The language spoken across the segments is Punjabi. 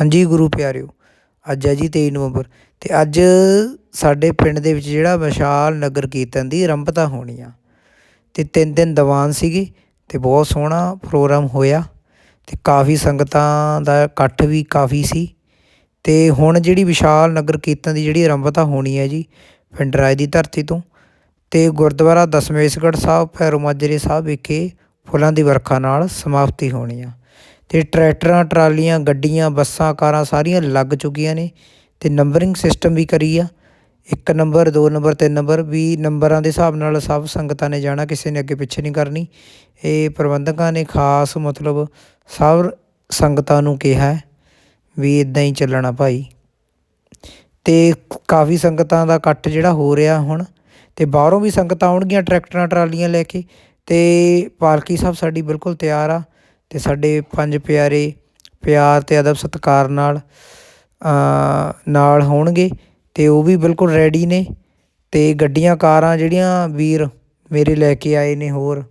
ਹਾਂਜੀ ਗੁਰੂ ਪਿਆਰਿਓ, ਅੱਜ ਹੈ ਜੀ 23 ਨਵੰਬਰ ਤੇ ਅੱਜ ਸਾਡੇ ਪਿੰਡ ਦੇ ਵਿੱਚ ਜਿਹੜਾ ਵਿਸ਼ਾਲ ਨਗਰ ਕੀਰਤਨ ਦੀ ਆਰੰਭਤਾ ਹੋਣੀ ਆ। ਤੇ ਤਿੰਨ ਦਿਨ ਦੀਵਾਨ ਸੀਗੇ ਤੇ ਬਹੁਤ ਸੋਹਣਾ ਪ੍ਰੋਗਰਾਮ ਹੋਇਆ ਤੇ ਕਾਫੀ ਸੰਗਤਾਂ ਦਾ ਇਕੱਠ ਵੀ ਕਾਫੀ ਸੀ ਤੇ ਹੁਣ ਜਿਹੜੀ ਵਿਸ਼ਾਲ ਨਗਰ ਕੀਰਤਨ ਦੀ ਜਿਹੜੀ ਆਰੰਭਤਾ ਹੋਣੀ ਹੈ ਜੀ ਪਿੰਡ ਰਾਏ ਦੀ ਧਰਤੀ ਤੋਂ ਤੇ ਗੁਰਦੁਆਰਾ ਦਸਮੇਸ਼ਗੜ੍ਹ ਸਾਹਿਬ, ਭੈਰੋ ਮਾਜਰੇ ਸਾਹਿਬ ਵਿਖੇ ਫੁੱਲਾਂ ਦੀ ਵਰਖਾ ਨਾਲ ਸਮਾਪਤੀ ਹੋਣੀ ਆ। ਤੇ ਟਰੈਕਟਰਾਂ, ਟਰਾਲੀਆਂ, ਗੱਡੀਆਂ, ਬੱਸਾਂ, ਕਾਰਾਂ ਸਾਰੀਆਂ ਲੱਗ ਚੁੱਕੀਆਂ ਨੇ ਅਤੇ ਨੰਬਰਿੰਗ ਸਿਸਟਮ ਵੀ ਕਰੀ ਆ। ਇੱਕ ਨੰਬਰ, ਦੋ ਨੰਬਰ, ਤਿੰਨ ਨੰਬਰ ਵੀ ਨੰਬਰਾਂ ਦੇ ਹਿਸਾਬ ਨਾਲ ਸਭ ਸੰਗਤਾਂ ਨੇ ਜਾਣਾ, ਕਿਸੇ ਨੇ ਅੱਗੇ ਪਿੱਛੇ ਨਹੀਂ ਕਰਨੀ। ਇਹ ਪ੍ਰਬੰਧਕਾਂ ਨੇ ਖਾਸ ਮਤਲਬ ਸਭ ਸੰਗਤਾਂ ਨੂੰ ਕਿਹਾ ਵੀ ਇਦਾਂ ਹੀ ਚੱਲਣਾ ਭਾਈ। ਤੇ ਕਾਫੀ ਸੰਗਤਾਂ ਦਾ ਇਕੱਠ ਜਿਹੜਾ ਹੋ ਰਿਹਾ ਹੁਣ ਤੇ ਬਾਹਰੋਂ ਵੀ ਸੰਗਤਾਂ ਆਉਣਗੀਆਂ ਟਰੈਕਟਰਾਂ, ਟਰਾਲੀਆਂ ਲੈ ਕੇ ਤੇ ਪਾਲਕੀ ਸਾਹਿਬ ਸਾਡੀ ਬਿਲਕੁਲ ਤਿਆਰ ਆ। ਅਤੇ ਸਾਡੇ ਪੰਜ ਪਿਆਰੇ ਪਿਆਰ ਅਤੇ ਅਦਬ ਸਤਿਕਾਰ ਨਾਲ ਨਾਲ ਹੋਣਗੇ ਅਤੇ ਉਹ ਵੀ ਬਿਲਕੁਲ ਰੈਡੀ ਨੇ ਅਤੇ ਗੱਡੀਆਂ, ਕਾਰਾਂ ਜਿਹੜੀਆਂ ਵੀਰ ਮੇਰੇ ਲੈ ਕੇ ਆਏ ਨੇ ਹੋਰ,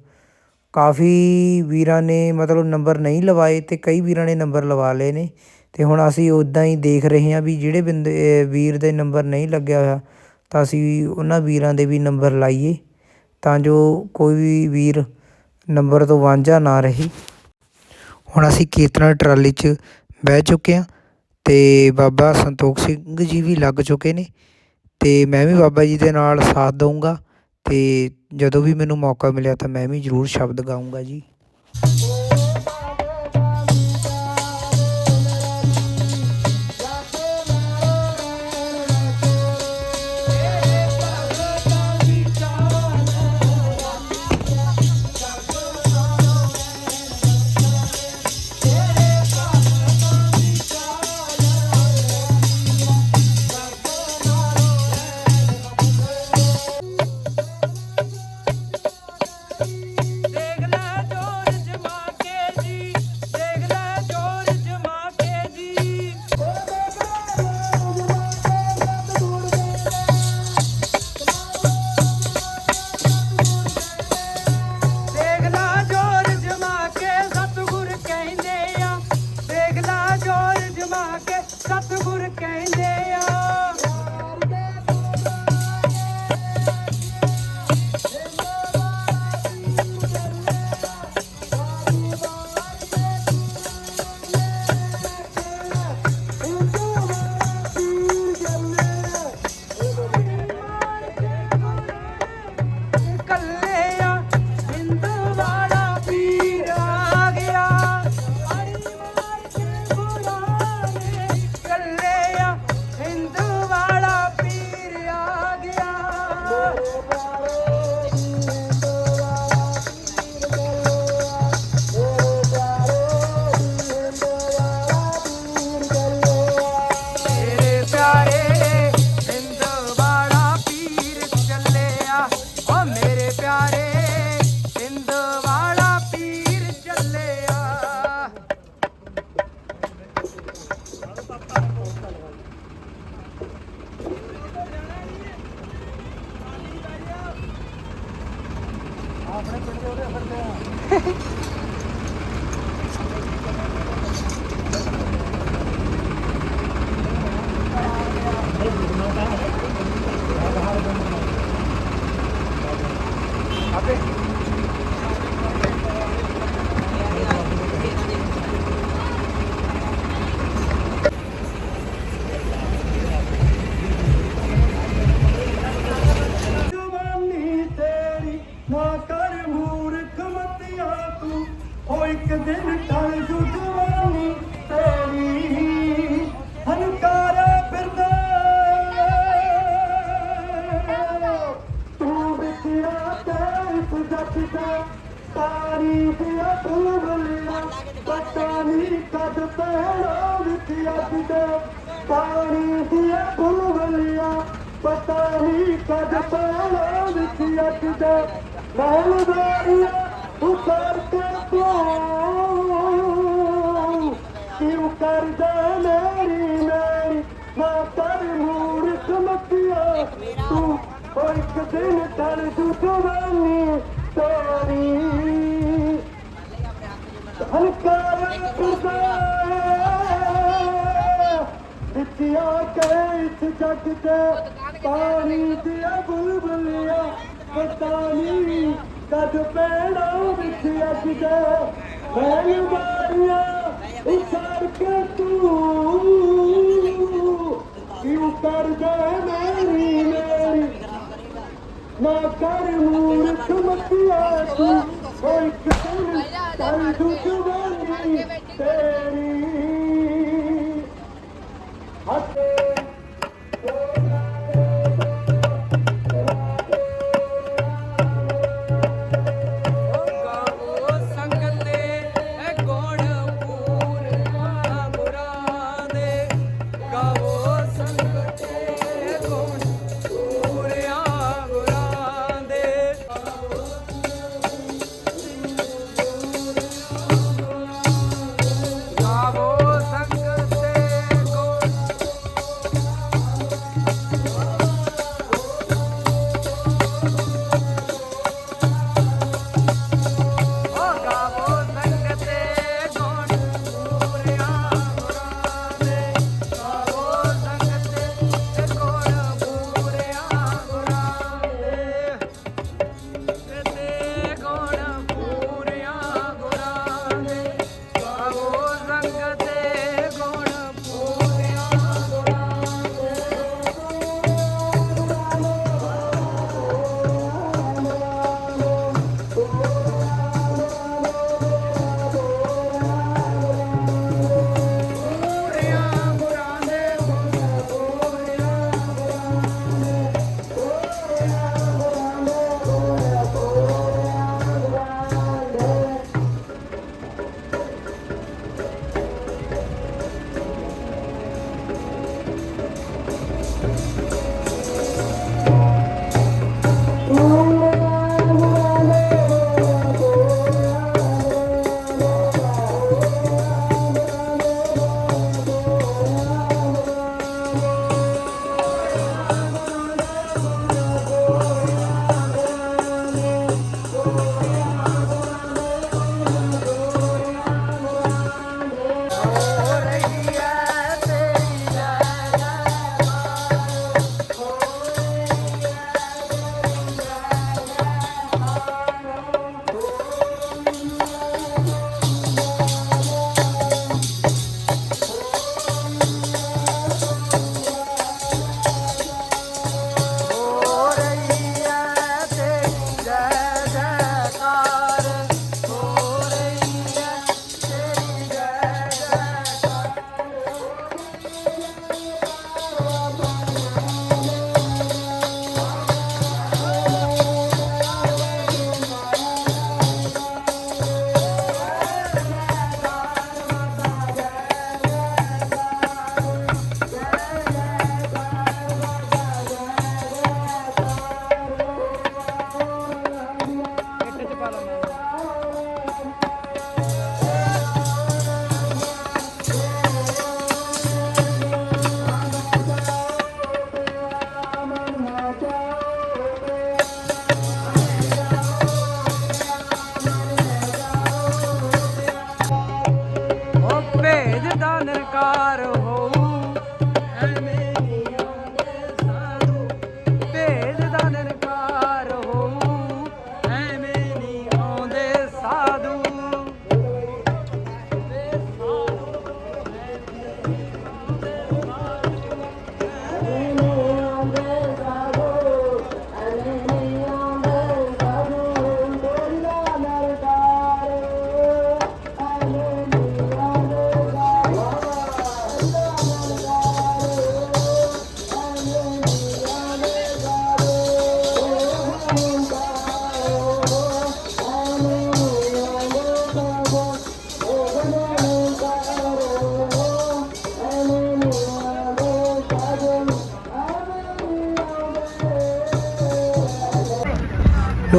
ਕਾਫੀ ਵੀਰਾਂ ਨੇ ਮਤਲਬ ਨੰਬਰ ਨਹੀਂ ਲਵਾਏ ਅਤੇ ਕਈ ਵੀਰਾਂ ਨੇ ਨੰਬਰ ਲਵਾ ਲਏ ਨੇ ਅਤੇ ਹੁਣ ਅਸੀਂ ਉੱਦਾਂ ਹੀ ਦੇਖ ਰਹੇ ਹਾਂ ਵੀ ਜਿਹੜੇ ਬੰਦੇ ਵੀਰ ਦੇ ਨੰਬਰ ਨਹੀਂ ਲੱਗਿਆ ਹੋਇਆ ਤਾਂ ਅਸੀਂ ਉਹਨਾਂ ਵੀਰਾਂ ਦੇ ਵੀ ਨੰਬਰ ਲਾਈਏ ਤਾਂ ਜੋ ਕੋਈ ਵੀ ਵੀਰ ਨੰਬਰ ਤੋਂ ਵਾਂਝਾ ਨਾ ਰਹੇ। ਹੁਣ ਅਸੀਂ ਕੀਰਤਨ ਟਰਾਲੀ 'ਚ ਬਹਿ ਚੁੱਕੇ ਹਾਂ ਅਤੇ ਬਾਬਾ ਸੰਤੋਖ ਸਿੰਘ ਜੀ ਵੀ ਲੱਗ ਚੁੱਕੇ ਨੇ ਅਤੇ ਮੈਂ ਵੀ ਬਾਬਾ ਜੀ ਦੇ ਨਾਲ ਸਾਥ ਦਊਂਗਾ ਅਤੇ ਜਦੋਂ ਵੀ ਮੈਨੂੰ ਮੌਕਾ ਮਿਲਿਆ ਤਾਂ ਮੈਂ ਵੀ ਜ਼ਰੂਰ ਸ਼ਬਦ ਗਾਊਂਗਾ ਜੀ। ਹੋ ਇੱਕ ਦਿਨ ਟਲ ਜੂ ਜਵਾਨੀ ਤੇਰੀ ਹਲਕਾਰ ਜੱਗ ਤੇ ਪਾਣੀ ਦੀਆਂ ਬੁਲਬੁਲੀਆਂ ਪਤਾ ਨਹੀਂ ਕਦ ਪੈਣਾ ਵਿੱਚ ਅੱਗ ਦੇ ਮੈਂ ਮਾਰੀਆਂ ਉਸਾਰ ਕੇ ਤੂੰ ਕਿਉਂ ਕਰ ਗਏ ਨਾ ਕਰ ਮੂਰਖ ਮਤਿਆ ਤੂੰ ਓ ਇੱਕ ਦਿਨ ਚੱਲ ਤੂੰ ਜਵਾਨੀ ਤੇਰੀ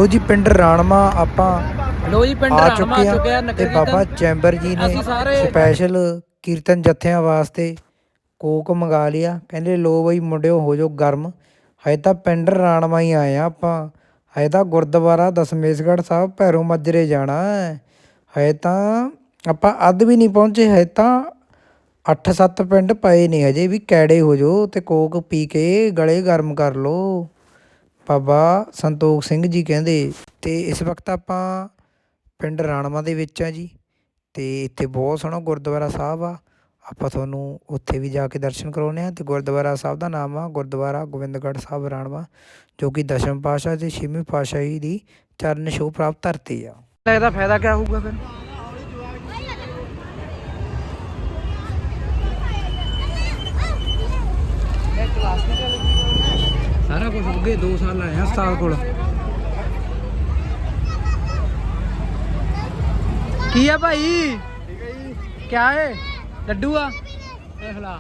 ਲੋ ਜੀ ਪਿੰਡ ਰਾਣਮਾ ਆਪਾਂ ਲੋ ਜੀ ਪਿੰਡ ਆ ਰਾਮਾ ਚੁੱਕੇ ਚੁੱਕਿਆ ਆ ਨਗਰ ਤੇ ਬਾਬਾ ਕੀਰਤਨ ਚੈਂਬਰ ਜੀ ਨੇ ਅਸੀਂ ਸਾਰੇ- ਸਪੈਸ਼ਲ ਕੀਰਤਨ ਜਥਿਆਂ ਵਾਸਤੇ ਕੋਕ ਮੰਗਾ ਲਿਆ। ਕਹਿੰਦੇ ਲੋ ਬਈ ਮੁੰਡਿਓ ਹੋ ਜਾਓ ਗਰਮ। ਹਜੇ ਤਾਂ ਪਿੰਡ ਰਾਣਮਾ ਹੀ ਆਏ ਆ ਆਪਾਂ। ਹਜੇ ਤਾਂ ਗੁਰਦੁਆਰਾ ਦਸਮੇਸ਼ਗੜ੍ਹ ਸਾਹਿਬ ਭੈਰੋ ਮੱਜਰੇ ਜਾਣਾ ਹੈ। ਹਜੇ ਤਾਂ ਆਪਾਂ ਅੱਧ ਵੀ ਨਹੀਂ ਪਹੁੰਚੇ ਹਜੇ ਤਾਂ 8-7 ਪਿੰਡ ਪਏ ਨੇ ਅਜੇ ਵੀ ਕੈੜੇ ਹੋ ਜੋ ਤੇ ਕੋਕ ਪੀ ਕੇ ਗਲੇ ਗਰਮ ਕਰ ਲੋ ਬਾਬਾ ਸੰਤੋਖ ਸਿੰਘ ਜੀ ਕਹਿੰਦੇ ਅਤੇ ਇਸ ਵਕਤ ਆਪਾਂ ਪਿੰਡ ਰਾਣਵਾ ਦੇ ਵਿੱਚ ਆ ਜੀ ਅਤੇ ਇੱਥੇ ਬਹੁਤ ਸੋਹਣਾ ਗੁਰਦੁਆਰਾ ਸਾਹਿਬ ਆ। ਆਪਾਂ ਤੁਹਾਨੂੰ ਉੱਥੇ ਵੀ ਜਾ ਕੇ ਦਰਸ਼ਨ ਕਰਾਉਨੇ ਆ ਤੇ ਗੁਰਦੁਆਰਾ ਸਾਹਿਬ ਦਾ ਨਾਮ ਆ ਗੁਰਦੁਆਰਾ ਗੋਬਿੰਦਗੜ੍ਹ ਸਾਹਿਬ ਰਾਣਵਾ, ਜੋ ਕਿ ਦਸ਼ਮ ਪਾਤਸ਼ਾਹ ਤੇ ਛੇਵੀਂ ਪਾਤਸ਼ਾਹੀ ਦੀ ਚਰਨ ਛੋਹ ਪ੍ਰਾਪਤ ਧਰਤੀ ਆ। ਲੱਗਦਾ ਫਾਇਦਾ ਕਿਆ ਹੋਊਗਾ ਫਿਰ? ਹੋ ਗਏ 2 ਸਾਲ ਆਏ ਆ ਉਸਤਾਦ ਕੋਲ। ਕੀ ਆ ਭਾਈ? ਠੀਕ ਹੈ ਜੀ ਕਿਆ ਹੈ ਲੱਡੂ ਆ? ਦੇਖ ਲਾ।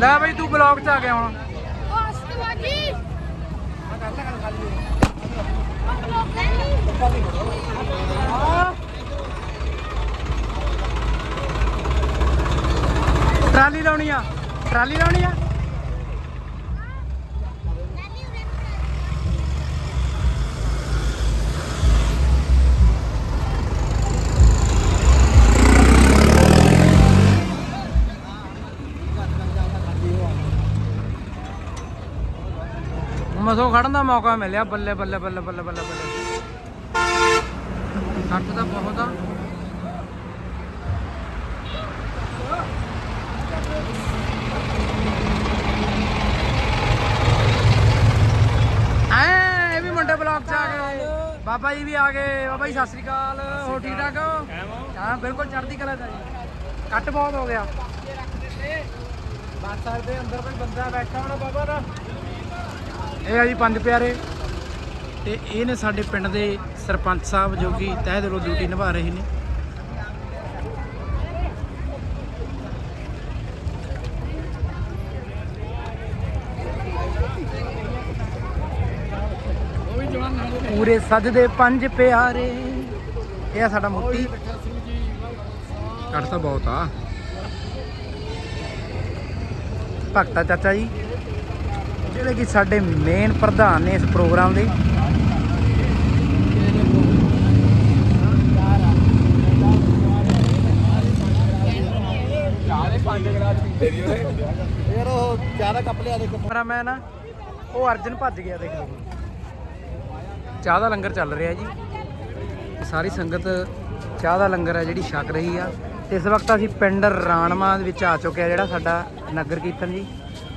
ਲੈ ਭਾਈ ਤੂੰ ਬਲੌਗ ਚ ਆ ਗਿਆ ਹੁਣ। ਅਸਤਵਾਜੀ ਟਰਾਲੀ ਲਾਉਣੀ ਆ। ਟਰਾਲੀ ਲਾਉਣੀ ਆ? ਮਸੋ ਖੜਨ ਦਾ ਮੌਕਾ ਮਿਲਿਆ, ਬੱਲੇ ਬੱਲੇ ਬੱਲੇ ਬੱਲੇ ਬੱਲੇ ਬੱਲੇ। ਕੱਟ ਦਾ ਬਹੁਤ ਆ ਐ ਇਹ ਵੀ ਮੁੰਡੇ ਬਲੌਗ ਚ ਆ ਗਏ ਬਾਬਾ ਜੀ ਵੀ ਆ ਗਏ। ਬਾਬਾ ਜੀ ਸਤਿ ਸ੍ਰੀ ਅਕਾਲ। ਹੋ ਠੀਕ ਠਾਕ ਹੋ? ਹਾਂ ਬਿਲਕੁਲ ਚੜ੍ਹਦੀ ਕਲਾ ਦਾ ਜੀ। ਕੱਟ ਬਹੁਤ ਹੋ ਗਿਆ। ਬਾਤ ਦੇ ਅੰਦਰ ਕੋਈ ਬੰਦਾ ਬੈਠਾ ਹੋਣਾ ਬਾਬਾ ਦਾ। ਇਹ ਆ ਜੀ ਪੰਜ ਪਿਆਰੇ। ਤੇ ਇਹ ਨੇ ਸਾਡੇ ਪਿੰਡ ਦੇ ਸਰਪੰਚ ਸਾਹਿਬ ਜੋ ਕਿ ਤਹਿ ਦਿਲੋਂ ਡਿਊਟੀ ਨਿਭਾ ਰਹੇ ਨੇ। ਪੂਰੇ ਸਜਦੇ ਪੰਜ ਪਿਆਰੇ। ਇਹ ਆ ਸਾਡਾ ਮੁੱਤੀ। ਕੱਟ ਤਾਂ ਬਹੁਤ ਆ। ਭਗਤਾ ਚਾਚਾ ਜੀ ਜਿਹੜੇ ਕਿ ਸਾਡੇ ਮੇਨ ਪ੍ਰਧਾਨ ਨੇ ਇਸ ਪ੍ਰੋਗਰਾਮ ਦੇ। ਯਾਰ ਉਹ ਜ਼ਿਆਦਾ ਕੱਪ ਲਿਆ ਦੇ। ਕੈਮਰਾਮੈਨ ਆ। ਉਹ ਅਰਜਨ ਭੱਜ ਗਿਆ ਦੇਖ ਲਓ। ਚਾਹ ਦਾ ਲੰਗਰ ਚੱਲ ਰਿਹਾ ਜੀ। ਸਾਰੀ ਸੰਗਤ ਚਾਹ ਦਾ ਲੰਗਰ ਹੈ ਜਿਹੜੀ ਛਕ ਰਹੀ ਆ। ਤੇ ਇਸ ਵਕਤ ਅਸੀਂ ਪਿੰਡ ਰਾਣਵਾ ਦੇ ਵਿੱਚ ਆ ਚੁੱਕੇ ਆ ਜਿਹੜਾ ਸਾਡਾ ਨਗਰ ਕੀਰਤਨ ਜੀ।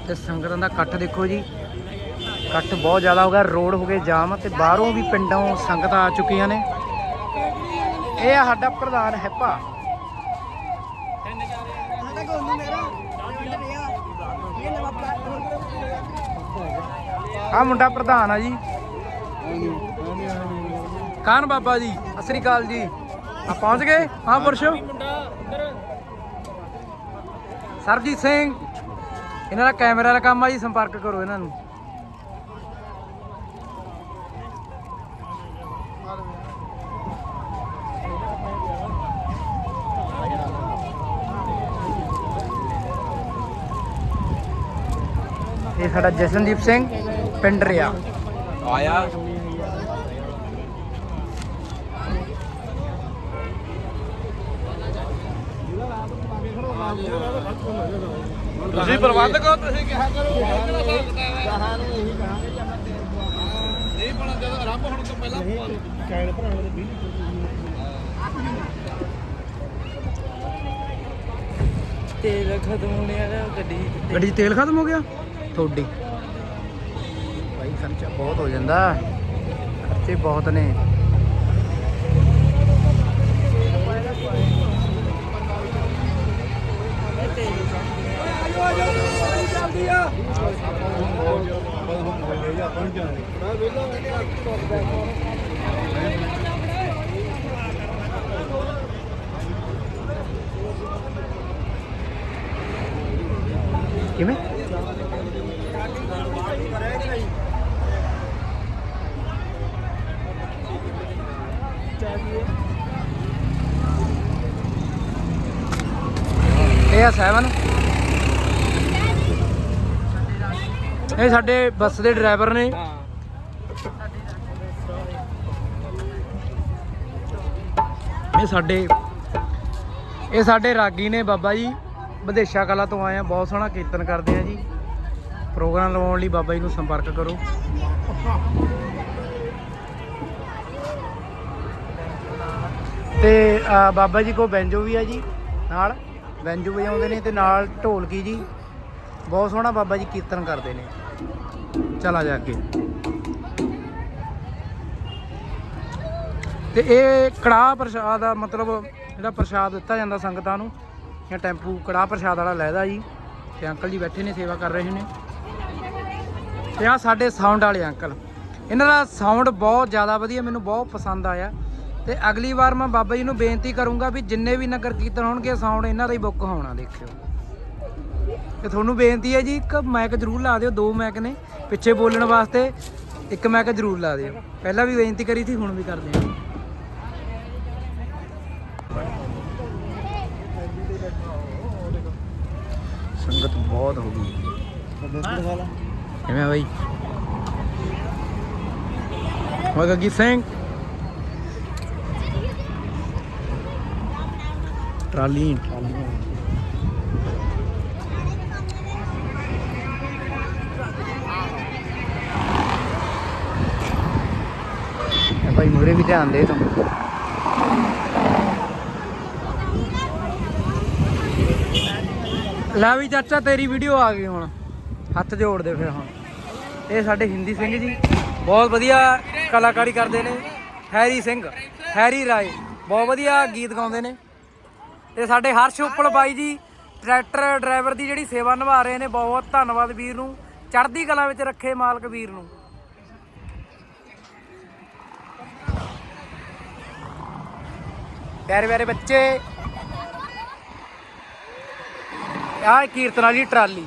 ਤੇ ਸੰਗਤਾਂ ਦਾ ਇਕੱਠ ਦੇਖੋ ਜੀ। ਇਕੱਠ ਬਹੁਤ ਜ਼ਿਆਦਾ ਹੋ ਗਿਆ, ਰੋਡ ਹੋ ਗਏ ਜਾਮ ਤੇ ਬਾਹਰੋਂ ਵੀ ਪਿੰਡੋਂ ਸੰਗਤਾਂ ਆ ਚੁੱਕੀਆਂ ਨੇ। ਇਹ ਆ ਸਾਡਾ ਪ੍ਰਧਾਨ ਹੈਪਾ। ਆ ਮੁੰਡਾ ਪ੍ਰਧਾਨ ਆ ਜੀ। ਕਾਨ ਬਾਬਾ ਜੀ ਸਤਿ ਸ੍ਰੀ ਅਕਾਲ ਜੀ। ਆ ਪਹੁੰਚ ਗਏ? ਹਾਂ ਪੁਰਸ਼ੋ। ਸਰਬਜੀਤ ਸਿੰਘ। ਇਹਨਾਂ ਦਾ ਕੈਮਰਾ ਦਾ ਕੰਮ ਆ ਜੀ ਸੰਪਰਕ ਕਰੋ ਇਹਨਾਂ ਨੂੰ। ਇਹ ਸਾਡਾ ਜਸ਼ਨਦੀਪ ਸਿੰਘ ਪਿੰਡ ਰਿਆ। ਆਇਆ। ਤੁਸੀਂ ਪ੍ਰਬੰਧਕ ਤੁਸੀਂ ਕਿਹਾ ਕਰੋ। ਕਹਾਂ ਨੂੰ ਇਹੀ ਕਹਾਂਗੇ ਨਹੀਂ ਬਣਾ ਜਦੋਂ ਆਰੰਭ ਹੋਣ ਤੋਂ ਪਹਿਲਾਂ ਕੈਨ ਭਰਾਉਣ ਦੇ 20 ਤੇਲ ਖਤਮ ਹੋਣੇ ਵਾਲਾ ਗੱਡੀ ਗੱਡੀ 'ਚ ਤੇਲ ਖਤਮ ਹੋ ਗਿਆ? ਤੁਹਾਡੀ। ਭਾਈ ਖਰਚਾ ਬਹੁਤ ਹੋ ਜਾਂਦਾ। ਖਰਚੇ ਬਹੁਤ ਨੇ। ਕਿਵੇਂ? ਇਹ ਆ 7 ਇਹ ਸਾਡੇ ਬੱਸ ਦੇ ਡਰਾਈਵਰ ਨੇ। ਇਹ ਸਾਡੇ ਇਹ ਸਾਡੇ ਰਾਗੀ ਨੇ ਬਾਬਾ ਜੀ। ਵਿਦੇਸ਼ਾ ਕਲਾ ਤੋਂ ਆਏ ਆ ਬਹੁਤ ਸੋਹਣਾ ਕੀਰਤਨ ਕਰਦੇ ਆ ਜੀ। ਪ੍ਰੋਗਰਾਮ ਲਵਾਉਣ ਲਈ ਬਾਬਾ ਜੀ ਨੂੰ ਸੰਪਰਕ ਕਰੋ। ਤੇ ਬਾਬਾ ਜੀ ਕੋ ਬੈਂਜੋ ਵੀ ਆ ਜੀ ਨਾਲ। ਬੈਂਜੋ ਵਜਾਉਂਦੇ ਨੇ ਤੇ ਨਾਲ ਢੋਲਕੀ ਜੀ। ਬਹੁਤ ਸੋਹਣਾ ਬਾਬਾ ਜੀ ਕੀਰਤਨ ਕਰਦੇ ਨੇ। ਚਲਾ ਜਾ ਕੇ ਤੇ ਇਹ ਕੜਾਹ ਪ੍ਰਸ਼ਾਦ ਆ, ਮਤਲਬ ਜਿਹੜਾ ਪ੍ਰਸ਼ਾਦ ਦਿੱਤਾ ਜਾਂਦਾ ਸੰਗਤਾਂ ਨੂੰ, ਜਾਂ ਟੈਂਪੂ ਕੜਾਹ ਪ੍ਰਸ਼ਾਦ ਵਾਲਾ ਲੈਦਾ ਜੀ। ਤੇ ਅੰਕਲ ਜੀ ਬੈਠੇ ਨੇ, ਸੇਵਾ ਕਰ ਰਹੇ ਨੇ। ਤੇ ਆ ਸਾਡੇ ਸਾਊਂਡ ਵਾਲੇ ਅੰਕਲ। ਇਹਨਾਂ ਦਾ ਸਾਊਂਡ ਬਹੁਤ ਜ਼ਿਆਦਾ ਵਧੀਆ, ਮੈਨੂੰ ਬਹੁਤ ਪਸੰਦ ਆਇਆ। ਤੇ ਅਗਲੀ ਵਾਰ ਮੈਂ ਬਾਬਾ ਜੀ ਨੂੰ ਬੇਨਤੀ ਕਰੂੰਗਾ ਵੀ ਜਿੰਨੇ ਵੀ ਨਗਰ ਕੀਰਤਨ ਹੋਣਗੇ ਸਾਊਂਡ ਇਹਨਾਂ ਦਾ ਹੀ ਬੁੱਕ ਹੋਣਾ, ਦੇਖਿਓ। ਤੇ ਤੁਹਾਨੂੰ ਬੇਨਤੀ ਹੈ ਜੀ, ਇੱਕ ਮੈਕ ਜ਼ਰੂਰ ਲਾ ਦਿਓ, ਦੋ ਮੈਕ ਨੇ ਪਿੱਛੇ ਬੋਲਣ ਵਾਸਤੇ, ਇੱਕ ਮੈਕ ਜ਼ਰੂਰ ਲਾ ਦਿਓ। ਪਹਿਲਾਂ ਵੀ ਬੇਨਤੀ ਕਰੀ ਸੀ, ਹੁਣ ਵੀ ਕਰਦੇ ਹਾਂ। ਸੰਗਤ ਬਹੁਤ ਹੋ ਗਈ। ਕਿਵੇਂ ਬਾਈ? ਹੋ ਸਿੰਘ? ਟਰਾਲੀ ਟਰਾਲੀ ਇਹ ਭਾਈ ਮੂਰੇ ਵੀ ਧਿਆਨ ਦੇ ਤੂੰ। ਲੈ ਵੀ ਚਾਚਾ, ਤੇਰੀ ਵੀਡੀਓ ਆ ਗਈ ਹੁਣ। ਹੱਥ ਜੋੜ ਦੇ ਫਿਰ ਹੁਣ। ਇਹ ਸਾਡੇ ਹਿੰਦੀ ਸਿੰਘ ਜੀ। ਬਹੁਤ ਵਧੀਆ ਕਲਾਕਾਰੀ ਕਰਦੇ ਨੇ। ਹੈਰੀ ਸਿੰਘ, ਹੈਰੀ ਰਾਏ। ਬਹੁਤ ਵਧੀਆ ਗੀਤ ਗਾਉਂਦੇ ਨੇ। ਤੇ ਸਾਡੇ ਹਰਸ਼ ਉੱਪਲ ਬਾਈ ਜੀ, ਟਰੈਕਟਰ ਡਰਾਈਵਰ ਦੀ ਜਿਹੜੀ ਸੇਵਾ ਨਿਭਾ ਰਹੇ ਨੇ, ਬਹੁਤ ਧੰਨਵਾਦ ਵੀਰ ਨੂੰ। ਚੜ੍ਹਦੀ ਕਲਾ ਵਿੱਚ ਰੱਖੇ ਮਾਲਕ ਵੀਰ ਨੂੰ। ਪਿਆਰੇ ਪਿਆਰੇ ਬੱਚੇ। ਆਹ ਕੀਰਤਨ ਵਾਲੀ ਟਰਾਲੀ।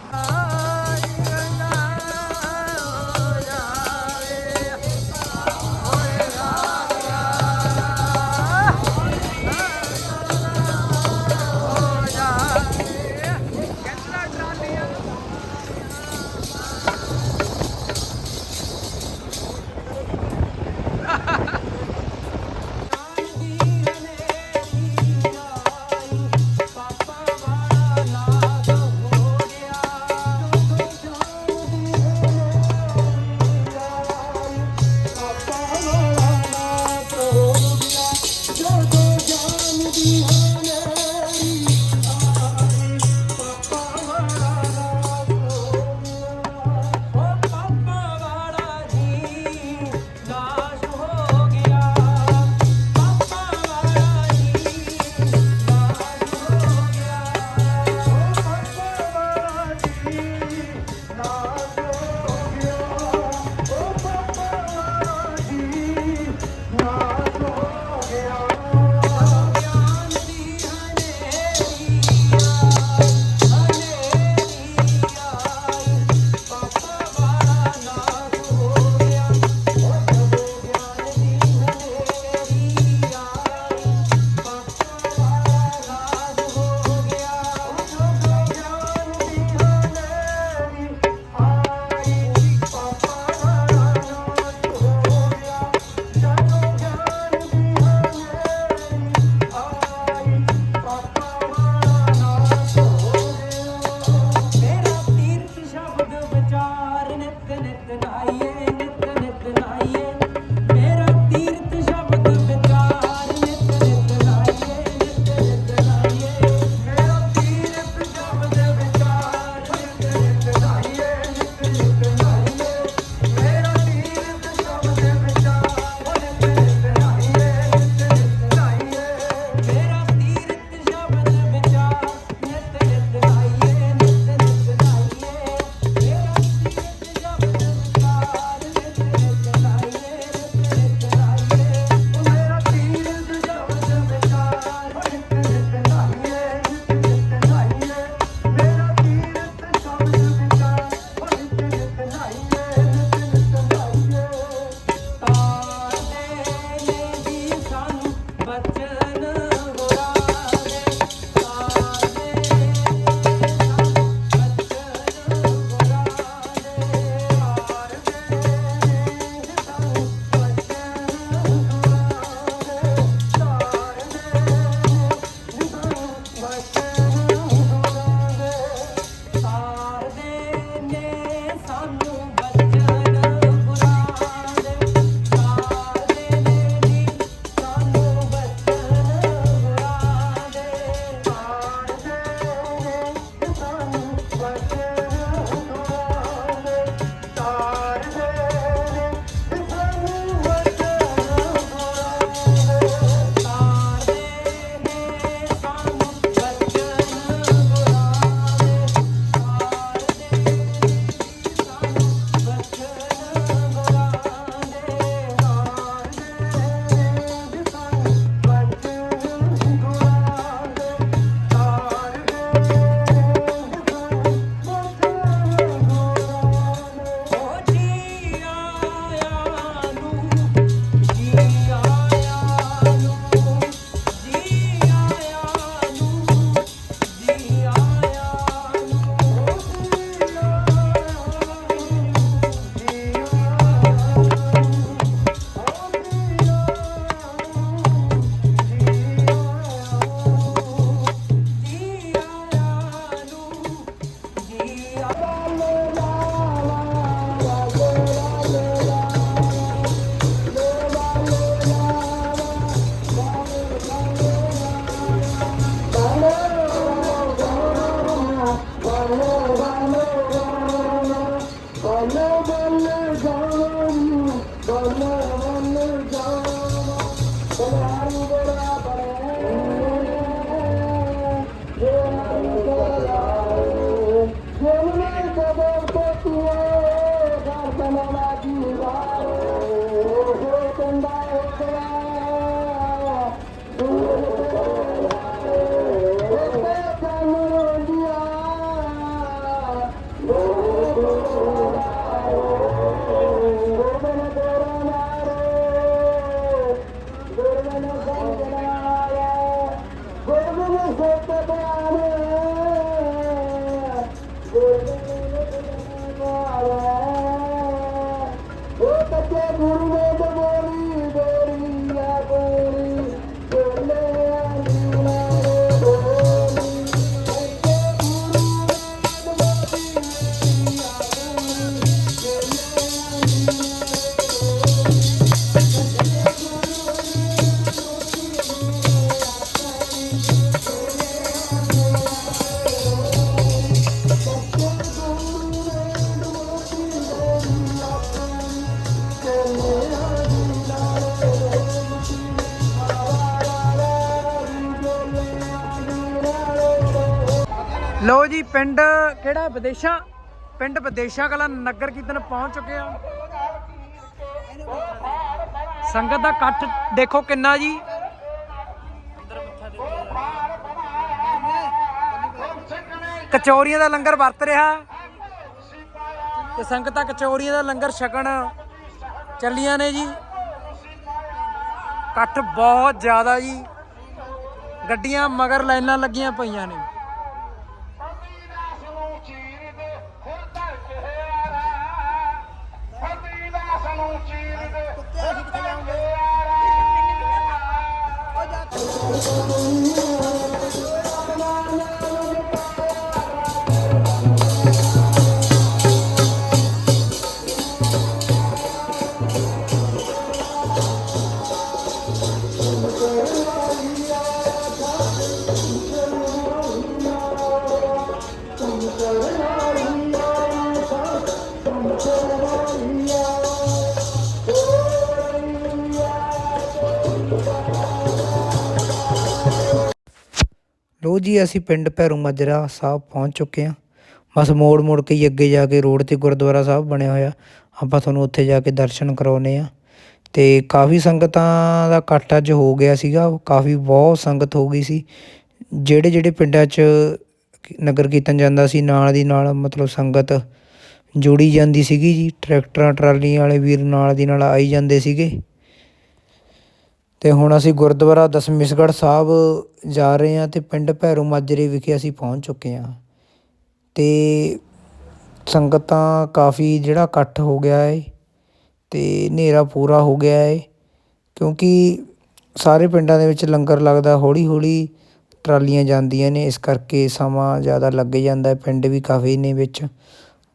ਵਿਦੇਸ਼ਾਂ, ਪਿੰਡ ਵਿਦੇਸ਼ਾਂ ਕਲਾ ਨਗਰ ਕੀਰਤਨ ਪਹੁੰਚ ਚੁੱਕੇ ਆ। ਸੰਗਤ ਦਾ ਇਕੱਠ ਦੇਖੋ ਕਿੰਨਾ ਜੀ। ਕਚੌਰੀਆਂ ਦਾ ਲੰਗਰ ਵਰਤ ਰਿਹਾ। ਤੇ ਸੰਗਤਾਂ ਕਚੌਰੀਆਂ ਦਾ ਲੰਗਰ ਛਕਣ ਚੱਲੀਆਂ ਨੇ ਜੀ। ਇਕੱਠ ਬਹੁਤ ਜ਼ਿਆਦਾ ਜੀ। ਗੱਡੀਆਂ ਮਗਰ ਲਾਈਨਾਂ ਲੱਗੀਆਂ ਪਈਆਂ ਨੇ। ਲੋ ਜੀ, ਅਸੀਂ ਪਿੰਡ ਭੈਰੂ ਮਾਜਰਾ ਸਾਹਿਬ ਪਹੁੰਚ ਚੁੱਕੇ ਹਾਂ। ਬਸ ਮੋੜ ਮੋੜ ਕੇ ਹੀ ਅੱਗੇ ਜਾ ਕੇ ਰੋਡ ਤੇ ਗੁਰਦੁਆਰਾ ਸਾਹਿਬ ਬਣਿਆ ਹੋਇਆ। ਆਪਾਂ ਤੁਹਾਨੂੰ ਉੱਥੇ ਜਾ ਕੇ ਦਰਸ਼ਨ ਕਰਾਉਨੇ ਆ ਤੇ ਕਾਫੀ ਸੰਗਤਾਂ ਦਾ ਇਕੱਠ ਅੱਜ ਹੋ ਗਿਆ ਸੀਗਾ। ਕਾਫੀ ਬਹੁਤ ਸੰਗਤ ਹੋ ਗਈ ਸੀ। ਜਿਹੜੇ ਜਿਹੜੇ ਪਿੰਡਾਂ 'ਚ ਨਗਰ ਕੀਰਤਨ ਜਾਂਦਾ ਸੀ, ਨਾਲ ਦੀ ਨਾਲ ਮਤਲਬ ਸੰਗਤ ਜੁੜੀ ਜਾਂਦੀ ਸੀਗੀ ਜੀ। ਟਰੈਕਟਰਾਂ, ਟਰਾਲੀਆਂ ਵਾਲੇ ਵੀਰ ਨਾਲ ਦੀ ਨਾਲ ਆਈ ਜਾਂਦੇ ਸੀਗੇ। ਅਤੇ ਹੁਣ ਅਸੀਂ ਗੁਰਦੁਆਰਾ ਦਸਮੇਸ਼ਗੜ੍ਹ ਸਾਹਿਬ ਜਾ ਰਹੇ ਹਾਂ ਅਤੇ ਪਿੰਡ ਭੈਰੋ ਮਾਜਰੇ ਵਿਖੇ ਅਸੀਂ ਪਹੁੰਚ ਚੁੱਕੇ ਹਾਂ। ਅਤੇ ਸੰਗਤਾਂ ਕਾਫੀ ਜਿਹੜਾ ਇਕੱਠ ਹੋ ਗਿਆ ਹੈ ਅਤੇ ਹਨੇਰਾ ਪੂਰਾ ਹੋ ਗਿਆ ਹੈ ਕਿਉਂਕਿ ਸਾਰੇ ਪਿੰਡਾਂ ਦੇ ਵਿੱਚ ਲੰਗਰ ਲੱਗਦਾ ਹੌਲੀ ਹੌਲੀ ਟਰਾਲੀਆਂ ਜਾਂਦੀਆਂ ਨੇ, ਇਸ ਕਰਕੇ ਸਮਾਂ ਜ਼ਿਆਦਾ ਲੱਗ ਜਾਂਦਾ ਪਿੰਡ ਵੀ ਕਾਫੀ ਨੇ ਵਿੱਚ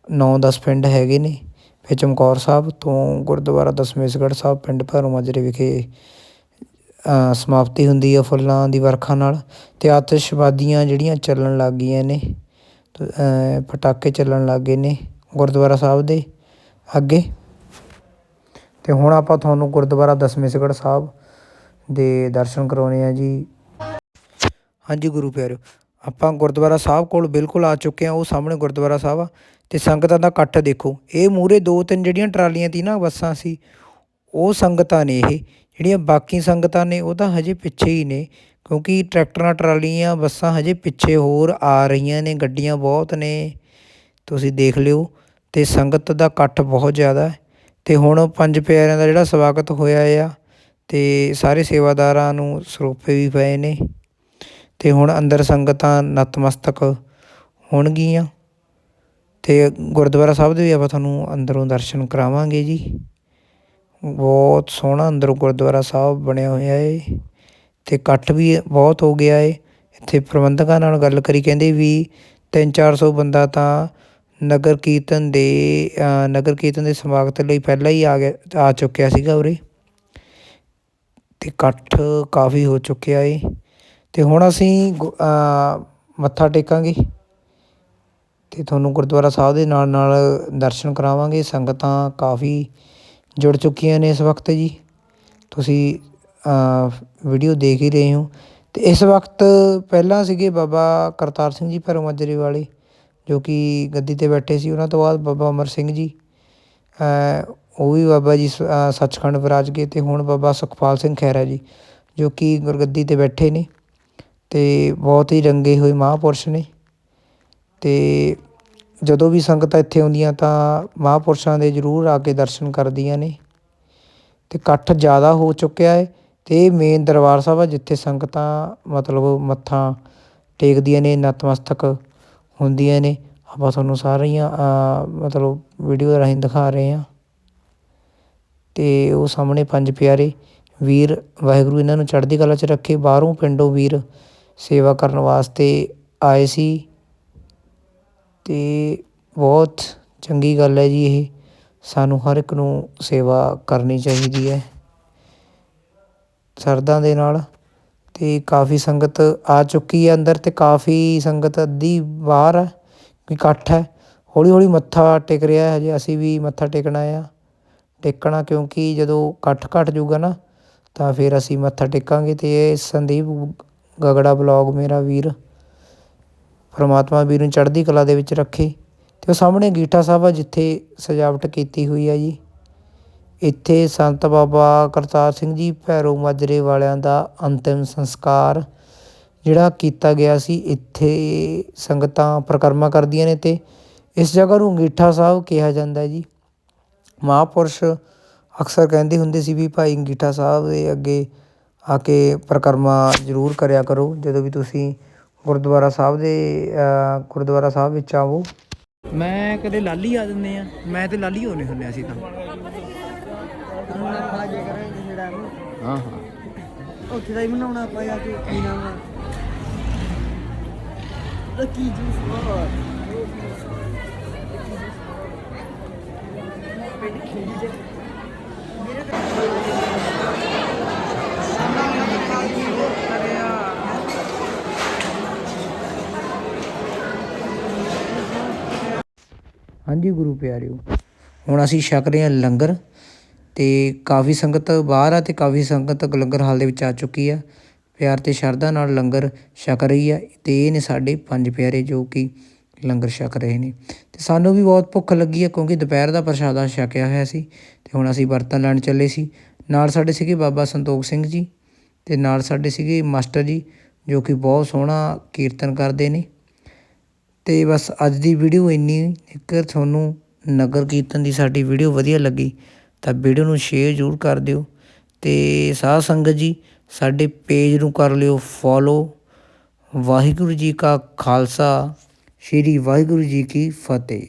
9-10 ਪਿੰਡ ਹੈਗੇ ਨੇ ਫਿਰ ਚਮਕੌਰ ਸਾਹਿਬ ਤੋਂ ਗੁਰਦੁਆਰਾ ਦਸਮੇਸ਼ਗੜ੍ਹ ਸਾਹਿਬ, ਪਿੰਡ ਭੈਰੋ ਮਾਜਰੇ ਵਿਖੇ ਸਮਾਪਤੀ ਹੁੰਦੀ ਹੈ ਫੁੱਲਾਂ ਦੀ ਵਰਖਾ ਨਾਲ ਅਤੇ ਆਤਿਸ਼ਬਾਜ਼ੀਆਂ ਜਿਹੜੀਆਂ ਚੱਲਣ ਲੱਗ ਗਈਆਂ ਨੇ ਪਟਾਕੇ ਚੱਲਣ ਲੱਗ ਗਏ ਨੇ ਗੁਰਦੁਆਰਾ ਸਾਹਿਬ ਦੇ ਅੱਗੇ। ਅਤੇ ਹੁਣ ਆਪਾਂ ਤੁਹਾਨੂੰ ਗੁਰਦੁਆਰਾ ਦਸਵੇਂ ਦਸਮੇਸ਼ਗੜ੍ਹ ਸਾਹਿਬ ਦੇ ਦਰਸ਼ਨ ਕਰਾਉਣੇ ਆ ਜੀ। ਹਾਂਜੀ ਗੁਰੂ ਪਿਆਰਿਓ, ਆਪਾਂ ਗੁਰਦੁਆਰਾ ਸਾਹਿਬ ਕੋਲ ਬਿਲਕੁਲ ਆ ਚੁੱਕੇ ਆ ਉਹ ਸਾਹਮਣੇ ਗੁਰਦੁਆਰਾ ਸਾਹਿਬ ਆ। ਤੇ ਸੰਗਤਾਂ ਦਾ ਇਕੱਠ ਦੇਖੋ, ਇਹ ਮੂਰੇ ਦੋ ਤਿੰਨ ਜਿਹੜੀਆਂ ਟਰਾਲੀਆਂ ਤੀ ਨਾ ਬੱਸਾਂ ਸੀ ਉਹ ਸੰਗਤਾਂ ਨੇ ਇਹ, ਜਿਹੜੀਆਂ ਬਾਕੀ ਸੰਗਤਾਂ ਨੇ ਉਹ ਤਾਂ ਹਜੇ ਪਿੱਛੇ ਹੀ ਨੇ, ਕਿਉਂਕਿ ਟਰੈਕਟਰਾਂ, ਟਰਾਲੀਆਂ, ਬੱਸਾਂ ਹਜੇ ਪਿੱਛੇ ਹੋਰ ਆ ਰਹੀਆਂ ਨੇ, ਗੱਡੀਆਂ ਬਹੁਤ ਨੇ। ਤੁਸੀਂ ਦੇਖ ਲਿਓ, ਤੇ ਸੰਗਤ ਦਾ ਇਕੱਠ ਬਹੁਤ ਜ਼ਿਆਦਾ ਹੈ। ਤੇ ਹੁਣ ਪੰਜ ਪਿਆਰਿਆਂ ਦਾ ਜਿਹੜਾ ਸਵਾਗਤ ਹੋਇਆ ਆ, ਤੇ ਸਾਰੇ ਸੇਵਾਦਾਰਾਂ ਨੂੰ ਸਰੋਪੇ ਵੀ ਪਏ ਨੇ। ਤੇ ਹੁਣ ਅੰਦਰ ਸੰਗਤਾਂ ਨਤਮਸਤਕ ਹੋਣਗੀਆਂ। ਤੇ ਗੁਰਦੁਆਰਾ ਸਾਹਿਬ ਦੇ ਵੀ ਆਪਾਂ ਤੁਹਾਨੂੰ ਅੰਦਰੋਂ ਦਰਸ਼ਨ ਕਰਾਵਾਂਗੇ ਜੀ। ਬਹੁਤ ਸੋਹਣਾ ਅੰਦਰ ਗੁਰਦੁਆਰਾ ਸਾਹਿਬ ਬਣਿਆ ਹੋਇਆ ਏ ਤੇ ਇਕੱਠ ਵੀ ਬਹੁਤ ਹੋ ਗਿਆ ਏ। ਇੱਥੇ ਪ੍ਰਬੰਧਕਾਂ ਨਾਲ ਗੱਲ ਕਰੀ ਕਹਿੰਦੇ ਵੀ 3-400 ਬੰਦਾ ਤਾਂ ਨਗਰ ਕੀਰਤਨ ਦੇ ਨਗਰ ਕੀਰਤਨ ਦੇ ਸਮਾਗਤ ਲਈ ਪਹਿਲਾਂ ਹੀ ਆ ਗਿਆ, ਆ ਚੁੱਕਿਆ ਸੀਗਾ ਉਰੇ। ਤੇ ਇਕੱਠ ਕਾਫੀ ਹੋ ਚੁੱਕਿਆ ਏ। ਤੇ ਹੁਣ ਅਸੀਂ ਗੁ- ਮੱਥਾ ਟੇਕਾਂਗੇ ਤੇ ਤੁਹਾਨੂੰ ਗੁਰਦੁਆਰਾ ਸਾਹਿਬ ਦੇ ਨਾਲ ਨਾਲ ਦਰਸ਼ਨ ਕਰਾਵਾਂਗੇ। ਸੰਗਤਾਂ ਕਾਫੀ ਜੁੜ ਚੁੱਕੀਆਂ ਨੇ ਇਸ ਵਕਤ ਜੀ। ਤੁਸੀਂ ਵੀਡੀਓ ਦੇਖ ਹੀ ਰਹੇ ਹੋ। ਤੇ ਇਸ ਵਕਤ ਪਹਿਲਾਂ ਸੀਗੇ ਬਾਬਾ ਕਰਤਾਰ ਸਿੰਘ ਜੀ ਭੈਰੋ ਮਾਜਰੇ ਵਾਲੇ, ਜੋ ਕਿ ਗੱਦੀ ਤੇ ਬੈਠੇ ਸੀ। ਉਹਨਾਂ ਤੋਂ ਬਾਅਦ ਬਾਬਾ ਅਮਰ ਸਿੰਘ ਜੀ ਉਹ ਵੀ ਬਾਬਾ ਜੀ ਸੱਚਖੰਡ ਵਿਰਾਜ ਗਏ ਤੇ ਹੁਣ ਬਾਬਾ ਸੁਖਪਾਲ ਸਿੰਘ ਖਹਿਰਾ ਜੀ, ਜੋ ਕਿ ਗੁਰਗੱਦੀ ਤੇ ਬੈਠੇ ਨੇ। ਤੇ ਬਹੁਤ ਹੀ ਰੰਗੇ ਹੋਏ ਮਹਾਂਪੁਰਸ਼ ਨੇ। ਤੇ ਜਦੋਂ ਵੀ ਸੰਗਤਾਂ ਇੱਥੇ ਆਉਂਦੀਆਂ ਤਾਂ ਮਹਾਂਪੁਰਸ਼ਾਂ ਦੇ ਜ਼ਰੂਰ ਆ ਕੇ ਦਰਸ਼ਨ ਕਰਦੀਆਂ ਨੇ। ਤੇ ਇਕੱਠ ਜ਼ਿਆਦਾ ਹੋ ਚੁੱਕਿਆ ਹੈ ਤੇ ਇਹ ਮੇਨ ਦਰਬਾਰ ਸਾਹਿਬ ਆ ਜਿੱਥੇ ਸੰਗਤਾਂ ਮਤਲਬ ਮੱਥਾ ਟੇਕਦੀਆਂ ਨੇ, ਨਤਮਸਤਕ ਹੁੰਦੀਆਂ ਨੇ। ਆਪਾਂ ਤੁਹਾਨੂੰ ਸਾਰੀਆਂ ਮਤਲਬ ਵੀਡੀਓ ਰਾਹੀਂ ਦਿਖਾ ਰਹੇ ਹਾਂ। ਤੇ ਉਹ ਸਾਹਮਣੇ ਪੰਜ ਪਿਆਰੇ ਵੀਰ, ਵਾਹਿਗੁਰੂ ਇਹਨਾਂ ਨੂੰ ਚੜ੍ਹਦੀ ਕਲਾ 'ਚ ਰੱਖੇ। ਬਾਹਰੋਂ ਪਿੰਡੋਂ ਵੀਰ ਸੇਵਾ ਕਰਨ ਵਾਸਤੇ ਆਏ ਸੀ। ਅਤੇ ਬਹੁਤ ਚੰਗੀ ਗੱਲ ਹੈ ਜੀ ਇਹ। ਸਾਨੂੰ ਹਰ ਇੱਕ ਨੂੰ ਸੇਵਾ ਕਰਨੀ ਚਾਹੀਦੀ ਹੈ। ਸਰਦਾ ਦੇ ਨਾਲ ਅਤੇ ਕਾਫੀ ਸੰਗਤ ਆ ਚੁੱਕੀ ਹੈ ਅੰਦਰ ਅਤੇ ਕਾਫੀ ਸੰਗਤ ਅੱਧੀ ਬਾਹਰ ਹੈ ਇਕੱਠ ਹੈ। ਹੌਲੀ ਹੌਲੀ ਮੱਥਾ ਟੇਕ ਰਿਹਾ ਹਜੇ ਅਸੀਂ ਵੀ ਮੱਥਾ ਟੇਕਣਾ ਆ ਟੇਕਣਾ ਕਿਉਂਕਿ ਜਦੋਂ ਇਕੱਠ ਘੱਟ ਜਾਊਗਾ ਨਾ, ਤਾਂ ਫਿਰ ਅਸੀਂ ਮੱਥਾ ਟੇਕਾਂਗੇ ਅਤੇ ਇਹ ਸੰਦੀਪ ਗਗੜਾ ਬਲੌਗ ਮੇਰਾ ਵੀਰ ਪਰਮਾਤਮਾ ਵੀਰ ਨੂੰ ਚੜ੍ਹਦੀ ਕਲਾ ਦੇ ਵਿੱਚ ਰੱਖੇ ਤੇ ਉਹ ਸਾਹਮਣੇ ਗੀਠਾ ਸਾਹਿਬ ਆ ਜਿੱਥੇ ਸਜਾਵਟ ਕੀਤੀ ਹੋਈ ਆ ਜੀ। ਇੱਥੇ ਸੰਤ ਬਾਬਾ ਕਰਤਾਰ ਸਿੰਘ ਜੀ ਭੈਰੋ ਮਾਜਰੇ ਵਾਲਿਆਂ ਦਾ ਅੰਤਿਮ ਸੰਸਕਾਰ ਜਿਹੜਾ ਕੀਤਾ ਗਿਆ ਸੀ, ਇੱਥੇ ਸੰਗਤਾਂ ਪ੍ਰਕਰਮਾ ਕਰਦੀਆਂ ਨੇ ਤੇ ਇਸ ਜਗ੍ਹਾ ਨੂੰ ਅੰਗੀਠਾ ਸਾਹਿਬ ਕਿਹਾ ਜਾਂਦਾ ਜੀ। ਮਹਾਂਪੁਰਸ਼ ਅਕਸਰ ਕਹਿੰਦੇ ਹੁੰਦੇ ਸੀ ਵੀ ਭਾਈ ਅੰਗੀਠਾ ਸਾਹਿਬ ਦੇ ਅੱਗੇ ਆ ਕੇ ਪ੍ਰਕਰਮਾ ਜ਼ਰੂਰ ਕਰਿਆ ਕਰੋ, ਜਦੋਂ ਵੀ ਤੁਸੀਂ ਗੁਰਦੁਆਰਾ ਸਾਹਿਬ ਦੇ ਗੁਰਦੁਆਰਾ ਸਾਹਿਬ ਵਿੱਚ ਆਵੋ। ਮੈਂ ਕਦੇ ਲਾਲੀ ਆ ਦਿੰਦੇ ਆ। ਮੈਂ ਤੇ ਲਾਲੀ ਹੋਣੇ ਹੁੰਦੇ ਅਸੀਂ ਤਾਂ। ਹਾਂ ਹਾਂ। ਉੱਥੇ ਦਾ ਹੀ ਬਣਾਉਣਾ ਪਿਆ ਕਿ ਕੀ ਨਾਮ ਹੈ ਲੱਕੀ ਜੂਸ ਬਾਰ ਹਾਂਜੀ ਗੁਰੂ ਪਿਆਰਿਓ। ਹੁਣ ਅਸੀਂ ਛਕ ਰਹੇ ਹਾਂ ਲੰਗਰ ਤੇ ਕਾਫੀ ਸੰਗਤ ਬਾਹਰ ਆ ਤੇ ਕਾਫੀ ਸੰਗਤ ਲੰਗਰ ਹਾਲ ਦੇ ਵਿੱਚ ਆ ਚੁੱਕੀ ਆ। ਪਿਆਰ ਤੇ ਸ਼ਰਧਾ ਨਾਲ ਲੰਗਰ ਛਕ ਰਹੀ ਆ ਤੇ ਇਹ ਨੇ ਸਾਡੇ ਪੰਜ ਪਿਆਰੇ ਜੋ ਕਿ ਲੰਗਰ ਛਕ ਰਹੇ ਨੇ। ਤੇ ਸਾਨੂੰ ਵੀ ਬਹੁਤ ਭੁੱਖ ਲੱਗੀ ਆ ਕਿਉਂਕਿ ਦੁਪਹਿਰ ਦਾ ਪ੍ਰਸ਼ਾਦਾ ਛਕਿਆ ਹੋਇਆ ਸੀ ਤੇ ਹੁਣ ਅਸੀਂ ਬਰਤਨ ਲੈਣ ਚੱਲੇ ਸੀ। ਨਾਲ ਸਾਡੇ ਸੀਗੇ ਬਾਬਾ ਸੰਤੋਖ ਸਿੰਘ ਜੀ ਤੇ ਨਾਲ ਸਾਡੇ ਸੀਗੇ ਮਾਸਟਰ ਜੀ ਜੋ ਕਿ ਬਹੁਤ ਸੋਹਣਾ ਕੀਰਤਨ ਕਰਦੇ ਨੇ। ਅਤੇ ਬਸ ਅੱਜ ਦੀ ਵੀਡੀਓ ਇੰਨੀ ਜੇਕਰ ਤੁਹਾਨੂੰ ਨਗਰ ਕੀਰਤਨ ਦੀ ਸਾਡੀ ਵੀਡੀਓ ਵਧੀਆ ਲੱਗੀ, ਤਾਂ ਵੀਡੀਓ ਨੂੰ ਸ਼ੇਅਰ ਜ਼ਰੂਰ ਕਰ ਦਿਓ ਅਤੇ ਸਾਧ ਸੰਗਤ ਜੀ, ਸਾਡੇ ਪੇਜ ਨੂੰ ਕਰ ਲਿਓ ਫੋਲੋ ਵਾਹਿਗੁਰੂ ਜੀ ਕਾ ਖਾਲਸਾ, ਸ੍ਰੀ ਵਾਹਿਗੁਰੂ ਜੀ ਕੀ ਫਤਿਹ।